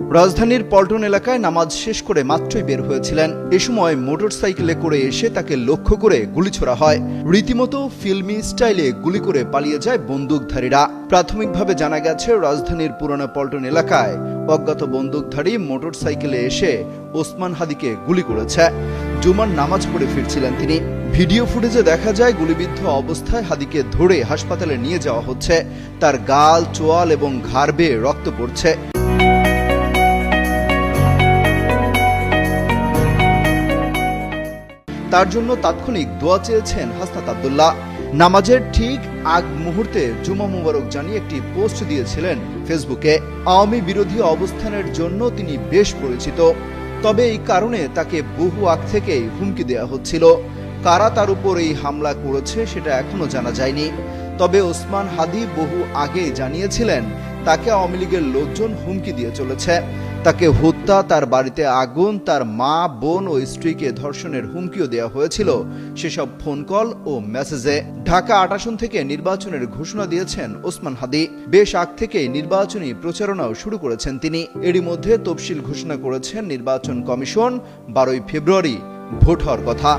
রাজধানীর পল্টন এলাকায় নামাজ শেষ করে মাত্রই বের হয়েছিলেন। এ সময় মোটরসাইকেলে করে এসে তাকে লক্ষ্য করে গুলি ছোড়া হয়। রীতিমতো ফিল্মি স্টাইলে গুলি করে পালিয়ে যায় বন্দুকধারীরা। প্রাথমিকভাবে জানা গেছে, রাজধানীর পুরনো পল্টন এলাকায় অজ্ঞাত বন্দুকধারী মোটরসাইকেলে এসে ওসমান হাদিকে গুলি করেছে। জুমার নামাজ পড়ে ফিরছিলেন তিনি। ভিডিও ফুটেজে দেখা যায়, গুলিবিদ্ধ অবস্থায় হাদিকে ধরে হাসপাতালে নিয়ে যাওয়া হচ্ছে। তার গাল, চোয়াল এবং ঘাড় বেয়ে রক্ত পড়ছে। তার জন্য তাৎক্ষণিক দোয়া চেয়েছেন হাসনাত আবদুল্লাহ। নামাজের ঠিক আগ মুহূর্তে জুমা মুবারক জানিয়ে একটি পোস্ট দিয়েছিলেন ফেসবুকে। আওয়ামী বিরোধী অবস্থানের জন্য তিনি বেশ পরিচিত। তবে এই কারণে তাকে বহু আগ থেকেই হুমকি দেওয়া হচ্ছিল। কারা তার উপর এই হামলা করেছে সেটা এখনও জানা যায়নি। তবে ওসমান হাদি বহু আগে জানিয়েছিলেন, তাকে আওয়ামী লীগের লোকজন হুমকি দিয়ে চলেছে। তাকে হত্যা, তার বাড়িতে আগুন, তার মা, বোন ও স্ত্রীকে ধর্ষণের হুমকিও দেওয়া হয়েছিল। সেসব ফোন কল ও মেসেজে ঢাকা আট আসন থেকে নির্বাচনের ঘোষণা দিয়েছেন ওসমান হাদি। বেশ আগ থেকেই নির্বাচনী প্রচারণাও শুরু করেছেন তিনি। এরই মধ্যে তফসিল ঘোষণা করেছেন নির্বাচন কমিশন, বারোই ফেব্রুয়ারি, ভোট হওয়ার কথা।